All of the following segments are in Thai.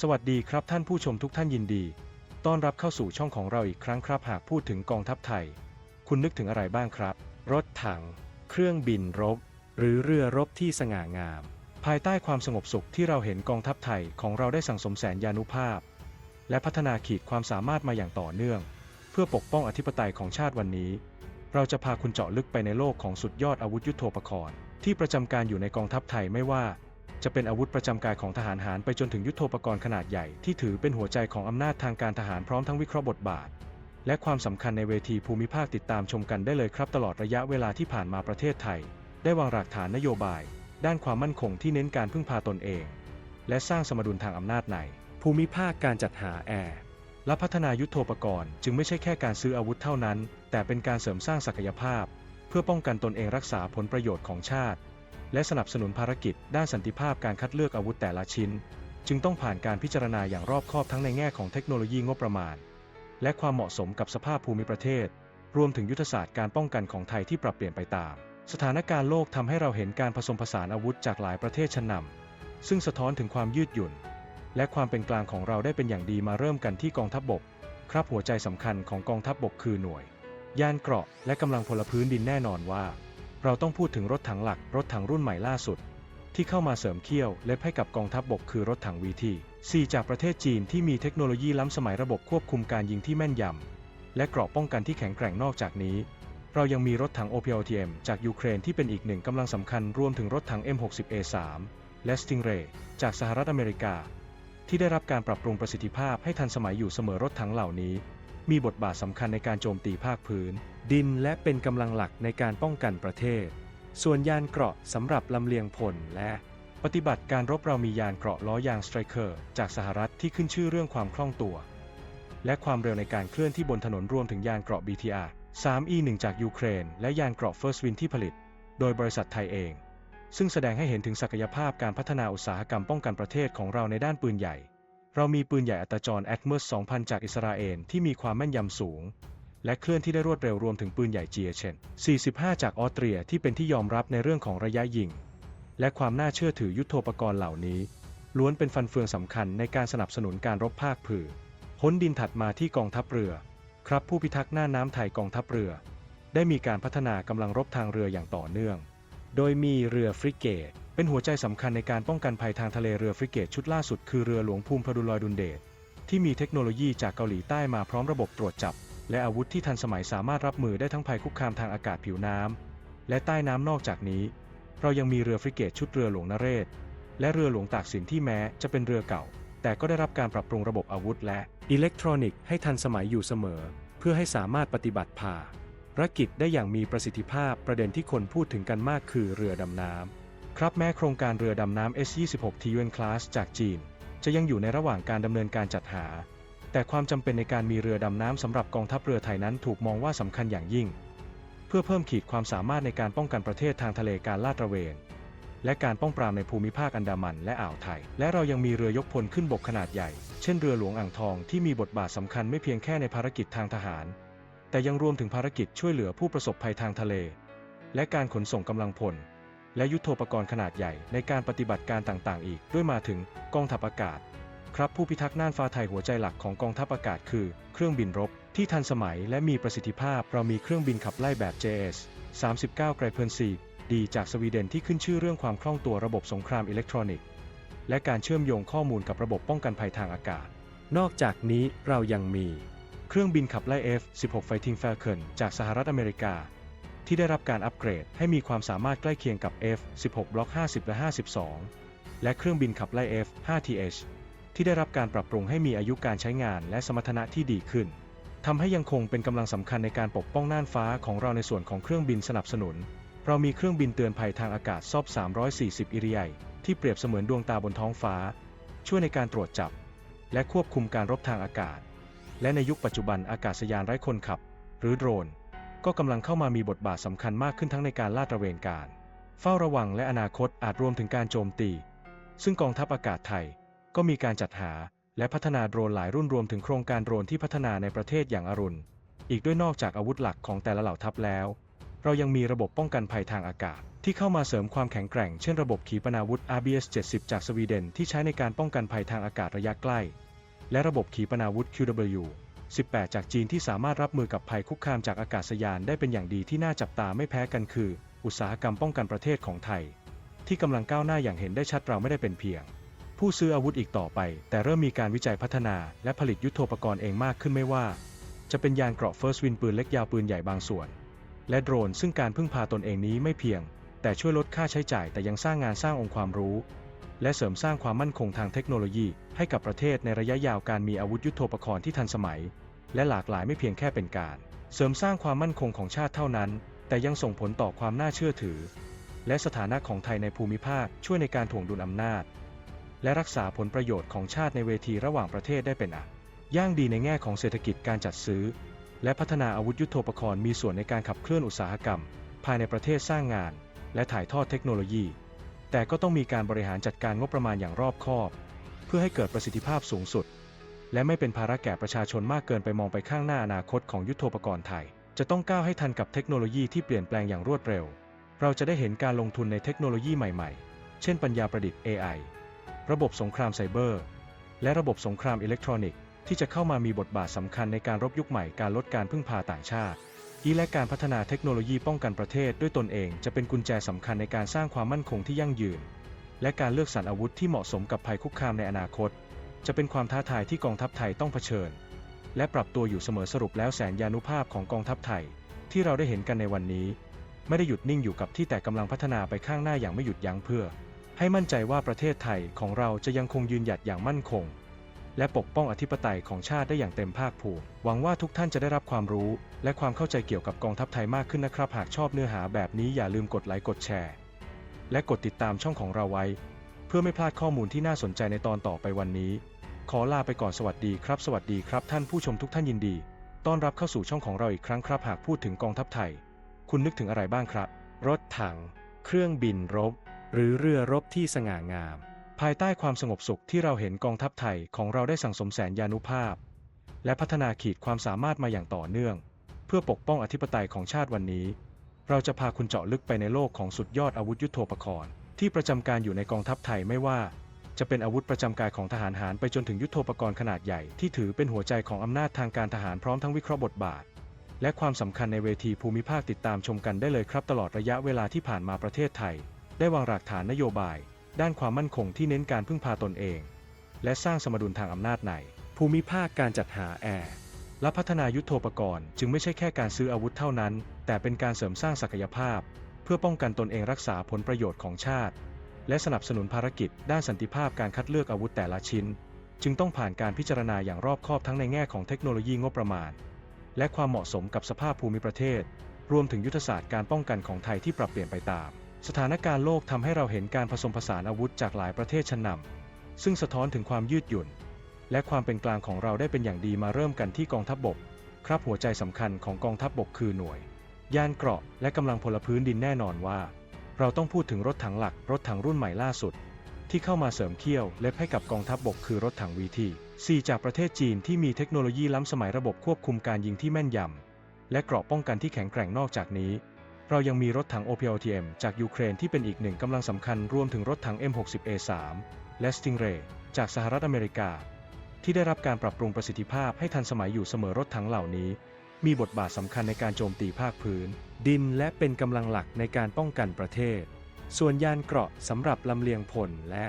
สวัสดีครับท่านผู้ชมทุกท่านยินดี ต้อนรับเข้าสู่ช่องของเราอีกครั้งครับหากพูดถึงกองทัพไทย คุณนึกถึงอะไรบ้างครับ รถถัง เครื่องบินรบ หรือเรือรบที่สง่างาม ภายใต้ความสงบสุขที่เราเห็นกองทัพไทยของเราได้สั่งสมแสนยานุภาพ และพัฒนาขีดความสามารถมาอย่างต่อเนื่อง เพื่อปกป้องอธิปไตยของชาติวันนี้ เราจะพาคุณเจาะลึกไปในโลกของสุดยอดอาวุธยุโทโธปกรณ์ที่ประจำการอยู่ในกองทัพไทยไม่ว่า จะเป็นอาวุธประจำกายของทหารหารไปจนถึงยุโทโธปกรณ์ขนาดใหญ่ที่ถือเป็นหัวใจของอำนาจทางการทหารพร้อมทั้งวิเคราะห์บทบาท และความสำคัญในเวทีภูมิภาคติดตามชมกันได้เลยครับ ตลอดระยะเวลาที่ผ่านมาประเทศไทย ได้วางรากฐานนโยบาย ด้านความมั่นคงที่เน้นการพึ่งพาตนเอง และสร้างสมดุลทางอำนาจใน ภูมิภาคการจัดหาแอร์และพัฒนายุทโธปกรณ์จึงไม่ใช่แค่การซื้ออาวุธเท่านั้น แต่เป็นการเสริมสร้างศักยภาพ เพื่อป้องกันตนเองรักษาผลประโยชน์ของชาติ และสนับสนุนภารกิจด้านสันติภาพการคัดเลือกอาวุธแต่ละชิ้น จึงต้องผ่านการพิจารณาอย่างรอบคอบทั้งในแง่ของเทคโนโลยีงบประมาณ และความเหมาะสมกับสภาพภูมิประเทศ รวมถึงยุทธศาสตร์การป้องกันของไทยที่ปรับเปลี่ยนไปตาม สถานการณ์โลกทำให้เราเห็นการผสมผสานอาวุธจากหลายประเทศชั้นนำซึ่งสะท้อนถึงความยืดหยุ่น และความเป็นกลางของเราได้เป็นอย่างดีมาเริ่มกันที่กองทัพบบก ครับหัวใจสำคัญของกองทัพบบกคือหน่วย ยานเกราะและกำลังพลพื้นดินแน่นอนว่า เราต้องพูดถึงรถถังหลัก รถถังรุ่นใหม่ล่าสุด ที่เข้ามาเสริมเขี้ยวและให้กับกองทัพบบกคือรถถังวีที4จากประเทศจีนที่มีเทคโนโลยีล้ำสมัยระบบควบคุมการยิงที่แม่นยำและเกราะป้องกันที่แข็งแกร่งนอกจากนี้ เรายังมีรถถัง OPLTM จากยูเครนที่เป็นอีกหนึ่งกำลังสำคัญรวมถึงรถถัง M60A3 และ Stingray จากสหรัฐอเมริกา ที่ได้รับการปรับปรุงประสิทธิภาพให้ทันสมัยอยู่เสมอรถถังเหล่านี้ มีบทบาทสำคัญในการโจมตีภาคพื้น ดินและเป็นกำลังหลักในการป้องกันประเทศ ส่วนยานเกราะสำหรับลำเลียงพลและปฏิบัติการรบเรามียานเกราะล้อยางสไตรเคอร์จากสหรัฐที่ขึ้นชื่อเรื่องความคล่องตัว และความเร็วในการเคลื่อนที่บนถนนรวมถึงยานเกราะ BTR 3E1 จากยูเครน และยานเกราะ First Wind ที่ผลิต โดยบริษัทไทยเอง ซึ่งแสดงให้เห็นถึงศักยภาพการพัฒนาอุตสาหกรรมป้องกันประเทศของเราในด้านปืนใหญ่ เรามีปืนใหญ่อัตราจร Atmos 2000 จากอิสราเอลที่มีความแม่นยำสูง และเคลื่อนที่ได้รวดเร็วรวมถึงปืนใหญ่ GHN 45 จากออสเตรียที่เป็นที่ยอมรับในเรื่องของระยะยิง และความน่าเชื่อถือยุทโธปกรณ์เหล่านี้ ล้วนเป็นฟันเฟืองสำคัญในการสนับสนุนการรบภาคพื้นพ้นดินถัดมาที่กองทัพเรือ ครับผู้พิทักษ์หน้าน้ำไทยกองทัพเรือ ได้มีการพัฒนากำลังรบทางเรืออย่างต่อเนื่อง โดยมีเรือฟริเกต เป็นหัวใจสำคัญในการป้องกันภัยทางทะเลเรือฟริเกตชุดล่าสุดคือเรือหลวงภูมิพดุลอยดุลเดชที่มีเทคโนโลยีจากเกาหลีใต้มาพร้อมระบบตรวจจับ และอาวุธที่ทันสมัยสามารถรับมือได้ทั้งภัยคุกคามทางอากาศผิวน้ำและใต้น้ำนอกจากนี้ เรายังมีเรือฟริเกตชุดเรือหลวงนเรศ และเรือหลวงตากสินที่แม้จะเป็นเรือเก่า แต่ก็ได้รับการปรับปรุงระบบอาวุธ และอิเล็กทรอนิกส์ให้ทันสมัยอยู่เสมอ เพื่อให้สามารถปฏิบัติภารกิจได้อย่างมีประสิทธิภาพประเด็นที่คนพูดถึงกันมากคือเรือดำน้ำ ครับแม้โครงการเรือดำน้ำ S26 TUN Class จากจีน จะยังอยู่ในระหว่างการดำเนินการจัดหา แต่ความจำเป็นในการมีเรือดำน้ำสำหรับกองทัพเรือไทยนั้นถูกมองว่าสำคัญอย่างยิ่ง เพื่อเพิ่มขีดความสามารถในการป้องกันประเทศทางทะเลการลาดตระเวน และการป้องปรามในภูมิภาคอันดามันและอ่าวไทย และเรายังมีเรือยกพลขึ้นบกขนาดใหญ่ เช่นเรือหลวงอ่างทองที่มีบทบาทสำคัญไม่เพียงแค่ในภารกิจทางทหาร แต่ยังรวมถึงภารกิจช่วยเหลือผู้ประสบภัยทางทะเล และการขนส่งกำลังพล และยุทโธปกรณ์ขนาดใหญ่ในการปฏิบัติการต่างๆ อีก ด้วยมาถึงกองทัพอากาศ ครับผู้พิทักษ์น่านฟ้าไทยหัวใจหลักของกองทัพอากาศคือ เครื่องบินรบ ที่ทันสมัยและมีประสิทธิภาพเรามีเครื่องบินขับไล่แบบ JS 39 ไกรเพลินซีดีจากสวีเดนที่ขึ้นชื่อเรื่องความคล่องตัวระบบสงครามอิเล็กทรอนิกส์ และการเชื่อมโยงข้อมูลกับระบบป้องกันภัยทางอากาศ นอกจากนี้เรายังมี เครื่องบินขับไล่ F-16 Fighting Falcon จากสหรัฐอเมริกา ที่ได้รับการอัปเกรดให้มีความสามารถใกล้เคียงกับ F-16 Block 50 และ 52 และเครื่องบินขับไล่ F-5TH ที่ได้รับการปรับปรุงให้มีอายุการใช้งานและสมรรถนะที่ดีขึ้นทำให้ยังคงเป็นกำลังสำคัญในการปกป้องน่านฟ้าของเราในส่วนของเครื่องบินสนับสนุน เรามีเครื่องบินเตือนภัยทางอากาศซอบ 340 อิริยัยที่เปรียบเสมือนดวงตาบนท้องฟ้า ช่วยในการตรวจจับ และควบคุมการรบทางอากาศ และในยุคปัจจุบันอากาศยานไร้คนขับ หรือโดรน ก็กำลังเข้ามามีบทบาทสำคัญมากขึ้นทั้งในการลาดตระเวนการ เฝ้าระวังและอนาคตอาจรวมถึงการโจมตี ซึ่งกองทัพอากาศไทย ก็มีการจัดหาและพัฒนาโดรนหลายรุ่นรวมถึงโครงการโดรนที่พัฒนาในประเทศอย่างอรุณ อีกด้วยนอกจากอาวุธหลักของแต่ละเหล่าทัพแล้ว เรายังมีระบบป้องกันภัยทางอากาศ ที่เข้ามาเสริมความแข็งแกร่ง เช่นระบบขีปนาวุธ RBS 70 จากสวีเดนที่ใช้ในการป้องกันภัยทางอากาศระยะใกล้ และระบบขีปนาวุธ QW 18 จากจีนที่สามารถรับมือกับภัยคุกคามจากอากาศยานได้เป็นอย่างดีที่น่าจับตาไม่แพ้กันคือ อุตสาหกรรมป้องกันประเทศของไทย ที่กำลังก้าวหน้าอย่างเห็นได้ชัดเราไม่ได้เป็นเพียง ผู้ซื้ออาวุธอีกต่อไป แต่เริ่มมีการวิจัยพัฒนา และผลิตยุทโธปกรณ์เองมากขึ้นไม่ว่า จะเป็นยานเกราะ First Win ปืนเล็กยาวปืนใหญ่บางส่วน และโดรนซึ่งการพึ่งพาตนเองนี้ไม่เพียง แต่ช่วยลดค่าใช้จ่ายแต่ยังสร้างงานสร้างองค์ความรู้และเสริมสร้างความมั่นคงทางเทคโนโลยีให้กับประเทศในระยะยาวการมีอาวุธยุทโธปกรณ์ที่ทันสมัย และหลากหลายไม่เพียงแค่เป็นการ เสริมสร้างความมั่นคงของชาติเท่านั้น แต่ยังส่งผลต่อความน่าเชื่อถือ และสถานะของไทยในภูมิภาคช่วยในการถ่วงดุลอำนาจ และรักษาผลประโยชน์ของชาติในเวทีระหว่างประเทศได้เป็นอะย่างดีในแง่ของเศรษฐกิจการจัดซื้อ และพัฒนาอาวุธยุทโธปกรณ์มีส่วนในการขับเคลื่อนอุตสาหกรรม ภายในประเทศสร้างงาน และถ่ายทอดเทคโนโลยี แต่ก็ต้องมีการบริหารจัดการงบประมาณอย่างรอบคอบ เพื่อให้เกิดประสิทธิภาพสูงสุด และไม่เป็นภาระแก่ประชาชนมากเกินไปมองไปข้างหน้าอนาคตของยุทโธปกรณ์ไทย จะต้องก้าวให้ทันกับเทคโนโลยีที่เปลี่ยนแปลงอย่างรวดเร็ว เราจะได้เห็นการลงทุนในเทคโนโลยีใหม่ๆ เช่นปัญญาประดิษฐ์ AI ระบบสงครามไซเบอร์ และระบบสงครามอิเล็กทรอนิกส์ที่จะเข้ามามีบทบาทสำคัญในการรบยุคใหม่การลดการพึ่งพาต่างชาติอีและการพัฒนาเทคโนโลยีป้องกันประเทศด้วยตนเองจะเป็นกุญแจสำคัญในการสร้างความมั่นคงที่ยั่งยืน และการเลือกสรรอาวุธที่เหมาะสมกับภัยคุกคามในอนาคต จะเป็นความท้าทายที่กองทัพไทยต้องเผชิญ และปรับตัวอยู่เสมอสรุปแล้วแสนยานุภาพของกองทัพไทย ที่เราได้เห็นกันในวันนี้ ไม่ได้หยุดนิ่งอยู่กับที่แต่กำลังพัฒนาไปข้างหน้าอย่างไม่หยุดยั้งเพื่อ ให้มั่นใจว่าประเทศไทยของเราจะยังคงยืนหยัดอย่างมั่นคง และปกป้องอธิปไตยของชาติได้อย่างเต็มภาคภูมิหวังว่าทุกท่านจะได้รับความรู้ และความเข้าใจเกี่ยวกับกองทัพไทยมากขึ้นนะครับ หากชอบเนื้อหาแบบนี้อย่าลืมกดไลค์กดแชร์ และกดติดตามช่องของเราไว้ เพื่อไม่พลาดข้อมูลที่น่าสนใจในตอนต่อไปวันนี้ ขอลาไปก่อนสวัสดีครับ สวัสดีครับท่านผู้ชมทุกท่านยินดี ต้อนรับเข้าสู่ช่องของเราอีกครั้งครับหากพูดถึงกองทัพไทย คุณนึกถึงอะไรบ้างครับ รถถัง เครื่องบินรบ หรือเรือรบที่สง่างาม ภายใต้ความสงบสุขที่เราเห็นกองทัพไทยของเราได้สั่งสมแสนยานุภาพ และพัฒนาขีดความสามารถมาอย่างต่อเนื่อง เพื่อปกป้องอธิปไตยของชาติวันนี้ เราจะพาคุณเจาะลึกไปในโลกของสุดยอดอาวุธยุโทโธปกรณ์ที่ประจำการอยู่ในกองทัพไทยไม่ว่า จะเป็นอาวุธประจำกายของทหารหารไปจนถึงยุทโธปกรณ์ขนาดใหญ่ที่ถือเป็นหัวใจของอำนาจทางการทหารพร้อมทั้งวิเคราะห์บทบาท และความสำคัญในเวทีภูมิภาคติดตามชมกันได้เลยครับ ตลอดระยะเวลาที่ผ่านมาประเทศไทย ได้วางรากฐานนโยบาย ด้านความมั่นคงที่เน้นการพึ่งพาตนเอง และสร้างสมดุลทางอำนาจใน ภูมิภาคการจัดหาแอร์และพัฒนายุทโธปกรณ์จึงไม่ใช่แค่การซื้ออาวุธเท่านั้น แต่เป็นการเสริมสร้างศักยภาพ เพื่อป้องกันตนเองรักษาผลประโยชน์ของชาติ และสนับสนุนภารกิจด้านสันติภาพการคัดเลือกอาวุธแต่ละชิ้น จึงต้องผ่านการพิจารณาอย่างรอบคอบทั้งในแง่ของเทคโนโลยีงบประมาณ และความเหมาะสมกับสภาพภูมิประเทศ รวมถึงยุทธศาสตร์การป้องกันของไทยที่ปรับเปลี่ยนไปตาม สถานการณ์โลกทำให้เราเห็นการผสมผสานอาวุธจากหลายประเทศชั้นนำซึ่งสะท้อนถึงความยืดหยุ่น และความเป็นกลางของเราได้เป็นอย่างดีมาเริ่มกันที่กองทัพบบก ครับหัวใจสำคัญของกองทัพบบกคือหน่วย ยานเกราะและกำลังพลพื้นดินแน่นอนว่า เราต้องพูดถึงรถถังหลัก รถถังรุ่นใหม่ล่าสุด ที่เข้ามาเสริมเขี้ยวเล็บให้กับกองทัพบบกคือรถถังวีที4จากประเทศจีนที่มีเทคโนโลยีล้ำสมัยระบบควบคุมการยิงที่แม่นยำ และเกราะป้องกันที่แข็งแกร่งนอกจากนี้ เรายังมีรถถัง OPLTM จากยูเครนที่เป็นอีกหนึ่งกำลังสำคัญรวมถึงรถถัง M60A3 และ Stingray จากสหรัฐอเมริกา ที่ได้รับการปรับปรุงประสิทธิภาพให้ทันสมัยอยู่เสมอรถถังเหล่านี้ มีบทบาทสำคัญในการโจมตีภาคพื้น ดินและเป็นกำลังหลักในการป้องกันประเทศ ส่วนยานเกราะสำหรับลำเลียงพลและ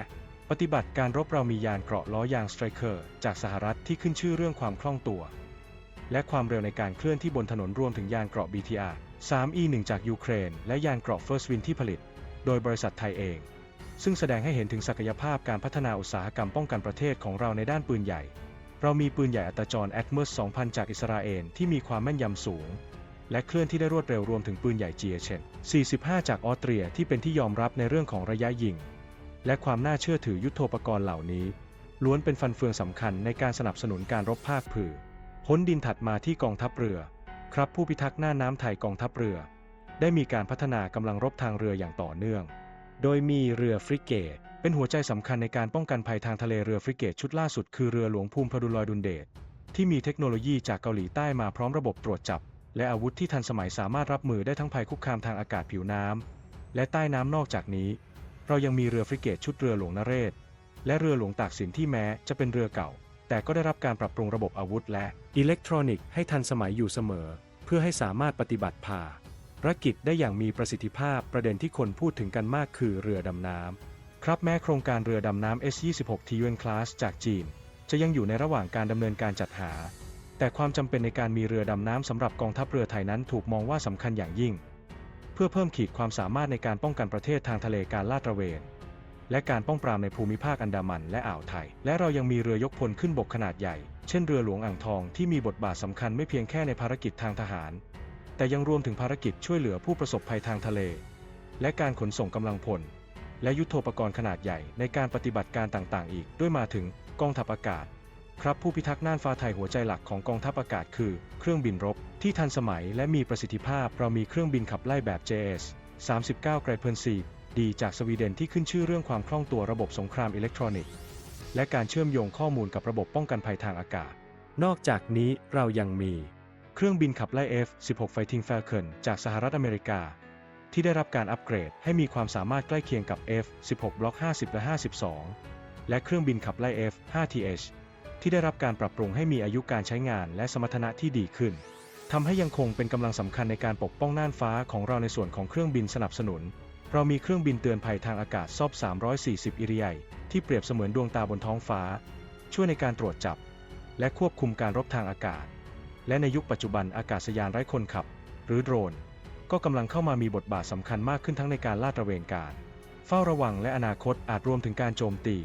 ปฏิบัติการรบเรามียานเกราะล้อยางสไตรเคอร์จากสหรัฐที่ขึ้นชื่อเรื่องความคล่องตัว และความเร็วในการเคลื่อนที่บนถนนรวมถึงยานเกราะ BTR 3E1 จากยูเครน และยานเกราะ First Win ที่ผลิต โดยบริษัทไทยเอง ซึ่งแสดงให้เห็นถึงศักยภาพการพัฒนาอุตสาหกรรมป้องกันประเทศของเราในด้านปืนใหญ่ เรามีปืนใหญ่อัตจราจร Atmos 2000 จากอิสราเอลที่มีความแม่นยำสูง และเคลื่อนที่ได้รวดเร็วรวมถึงปืนใหญ่ GHN 45 จากออสเตรียที่เป็นที่ยอมรับในเรื่องของระยะยิง และความน่าเชื่อถือยุทโธปกรณ์เหล่านี้ ล้วนเป็นฟันเฟืองสำคัญในการสนับสนุนการรบภาคพื้นพ้นดินถัดมาที่กองทัพเรือ ครับผู้พิทักษ์หน้าน้ำไทยกองทัพเรือ ได้มีการพัฒนากำลังรบทางเรืออย่างต่อเนื่อง โดยมีเรือฟริเกต เป็นหัวใจสำคัญในการป้องกันภัยทางทะเลเรือฟริเกตชุดล่าสุดคือเรือหลวงภูมิพดุลอยดุลเดชที่มีเทคโนโลยีจากเกาหลีใต้มาพร้อมระบบตรวจจับ และอาวุธที่ทันสมัยสามารถรับมือได้ทั้งภัยคุกคามทางอากาศผิวน้ำและใต้น้ำนอกจากนี้ เรายังมีเรือฟริเกตชุดเรือหลวงนเรศ และเรือหลวงตากสินที่แม้จะเป็นเรือเก่า แต่ก็ได้รับการปรับปรุงระบบอาวุธ และอิเล็กทรอนิกส์ให้ทันสมัยอยู่เสมอ เพื่อให้สามารถปฏิบัติภารกิจได้อย่างมีประสิทธิภาพประเด็นที่คนพูดถึงกันมากคือเรือดำน้ำ ครับแม้โครงการเรือดำน้ำ S26 TUN Class จากจีน จะยังอยู่ในระหว่างการดำเนินการจัดหา แต่ความจำเป็นในการมีเรือดำน้ำสำหรับกองทัพเรือไทยนั้นถูกมองว่าสำคัญอย่างยิ่ง เพื่อเพิ่มขีดความสามารถในการป้องกันประเทศทางทะเลการลาดตระเวน และการป้องปรามในภูมิภาคอันดามันและอ่าวไทย และเรายังมีเรือยกพลขึ้นบกขนาดใหญ่ เช่นเรือหลวงอ่างทองที่มีบทบาทสำคัญไม่เพียงแค่ในภารกิจทางทหาร แต่ยังรวมถึงภารกิจช่วยเหลือผู้ประสบภัยทางทะเล และการขนส่งกำลังพล และยุทโธปกรณ์ขนาดใหญ่ในการปฏิบัติการต่างๆ อีก ด้วยมาถึงกองทัพอากาศ ครับผู้พิทักษ์น่านฟ้าไทยหัวใจหลักของกองทัพอากาศคือ เครื่องบินรบ ที่ทันสมัยและมีประสิทธิภาพเรามีเครื่องบินขับไล่แบบ JS 39ไกรเพลินซีดีจากสวีเดนที่ขึ้นชื่อเรื่องความคล่องตัวระบบสงครามอิเล็กทรอนิกส์ และการเชื่อมโยงข้อมูลกับระบบป้องกันภัยทางอากาศ นอกจากนี้เรายังมี เครื่องบินขับไล่ F-16 Fighting Falcon จากสหรัฐอเมริกา ที่ได้รับการอัปเกรดให้มีความสามารถใกล้เคียงกับ F-16 Block 50 และ 52 และเครื่องบินขับไล่ F-5TH ที่ได้รับการปรับปรุงให้มีอายุการใช้งานและสมรรถนะที่ดีขึ้นทำให้ยังคงเป็นกำลังสำคัญในการปกป้องน่านฟ้าของเราในส่วนของเครื่องบินสนับสนุน เรามีเครื่องบินเตือนภัยทางอากาศซอบ 340 อิริยัยที่เปรียบเสมือนดวงตาบนท้องฟ้า ช่วยในการตรวจจับ และควบคุมการรบทางอากาศ และในยุคปัจจุบันอากาศยานไร้คนขับ หรือโดรน ก็กำลังเข้ามามีบทบาทสำคัญมากขึ้นทั้งในการลาดตระเวนการ เฝ้าระวังและอนาคตอาจรวมถึงการโจมตี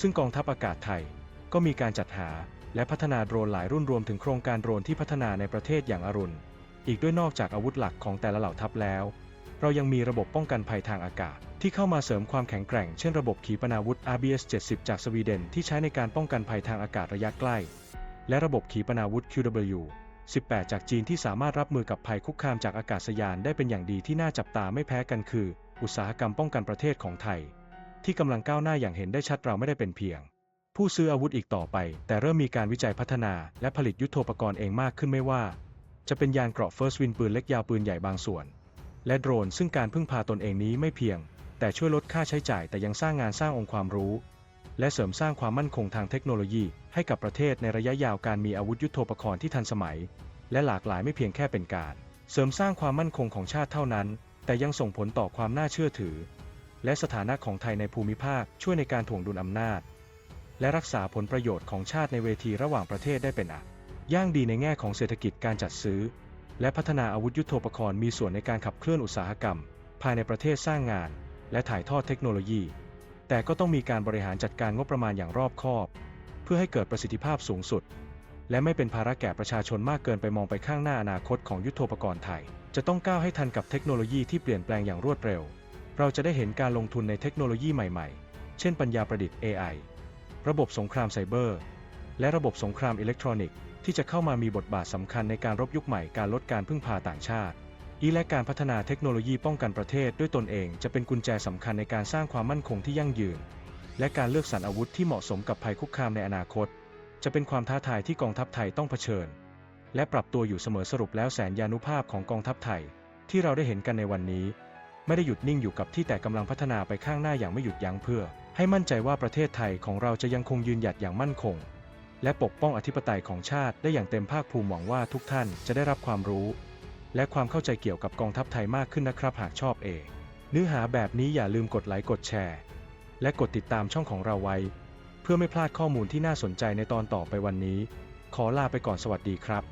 ซึ่งกองทัพอากาศไทย ก็มีการจัดหาและพัฒนาโดรนหลายรุ่นรวมถึงโครงการโดรนที่พัฒนาในประเทศอย่างอรุณ อีกด้วยนอกจากอาวุธหลักของแต่ละเหล่าทัพแล้ว เรายังมีระบบป้องกันภัยทางอากาศ ที่เข้ามาเสริมความแข็งแกร่ง เช่นระบบขีปนาวุธ RBS 70 จากสวีเดนที่ใช้ในการป้องกันภัยทางอากาศระยะใกล้ และระบบขีปนาวุธ QW 18 จากจีนที่สามารถรับมือกับภัยคุกคามจากอากาศยานได้เป็นอย่างดีที่น่าจับตาไม่แพ้กันคือ อุตสาหกรรมป้องกันประเทศของไทย ที่กำลังก้าวหน้าอย่างเห็นได้ชัดเราไม่ได้เป็นเพียง ผู้ซื้ออาวุธอีกต่อไป แต่เริ่มมีการวิจัยพัฒนา และผลิตยุทโธปกรณ์เองมากขึ้นไม่ว่า จะเป็นยานเกราะ First Win ปืนเล็กยาวปืนใหญ่บางส่วน และโดรนซึ่งการพึ่งพาตนเองนี้ไม่เพียง แต่ช่วยลดค่าใช้จ่ายแต่ยังสร้างงานสร้างองค์ความรู้ และเสริมสร้างความมั่นคงทางเทคโนโลยี ให้กับประเทศในระยะยาวการมีอาวุธยุทโธปกรณ์ที่ทันสมัย และหลากหลายไม่เพียงแค่เป็นการ เสริมสร้างความมั่นคงของชาติเท่านั้น แต่ยังส่งผลต่อความน่าเชื่อถือ และสถานะของไทยในภูมิภาคช่วยในการถ่วงดุลอำนาจ และรักษาผลประโยชน์ของชาติในเวทีระหว่างประเทศได้เป็นอะย่างดีในแง่ของเศรษฐกิจการจัดซื้อ และพัฒนาอาวุธยุทโธปกรณ์มีส่วนในการขับเคลื่อนอุตสาหกรรม ภายในประเทศสร้างงาน และถ่ายทอดเทคโนโลยี แต่ก็ต้องมีการบริหารจัดการงบประมาณอย่างรอบคอบ เพื่อให้เกิดประสิทธิภาพสูงสุด และไม่เป็นภาระแก่ประชาชนมากเกินไปมองไปข้างหน้าอนาคตของยุทโธปกรณ์ไทย จะต้องก้าวให้ทันกับเทคโนโลยีที่เปลี่ยนแปลงอย่างรวดเร็ว เราจะได้เห็นการลงทุนในเทคโนโลยีใหม่ๆ เช่นปัญญาประดิษฐ์ AI ระบบสงครามไซเบอร์ และระบบสงครามอิเล็กทรอนิกส์ที่จะเข้ามามีบทบาทสำคัญในการรบยุคใหม่การลดการพึ่งพาต่างชาติ อีและการพัฒนาเทคโนโลยีป้องกันประเทศด้วยตนเองจะเป็นกุญแจสำคัญในการสร้างความมั่นคงที่ยั่งยืน และการเลือกสรรอาวุธที่เหมาะสมกับภัยคุกคามในอนาคต จะเป็นความท้าทายที่กองทัพไทยต้องเผชิญ และปรับตัวอยู่เสมอสรุปแล้วแสนยานุภาพของกองทัพไทย ที่เราได้เห็นกันในวันนี้ ไม่ได้หยุดนิ่งอยู่กับที่แต่กำลังพัฒนาไปข้างหน้าอย่างไม่หยุดยั้งเพื่อ ให้มั่นใจว่าประเทศไทยของเราจะยังคงยืนหยัดอย่างมั่นคง และปกป้องอธิปไตยของชาติได้อย่างเต็มภาคภูมิหวังว่าทุกท่านจะได้รับความรู้ และความเข้าใจเกี่ยวกับกองทัพไทยมากขึ้นนะครับหากชอบเอกเนื้อหาแบบนี้อย่าลืมกดไลค์กดแชร์ และกดติดตามช่องของเราไว้ เพื่อไม่พลาดข้อมูลที่น่าสนใจในตอนต่อไปวันนี้ ขอลาไปก่อนสวัสดีครับ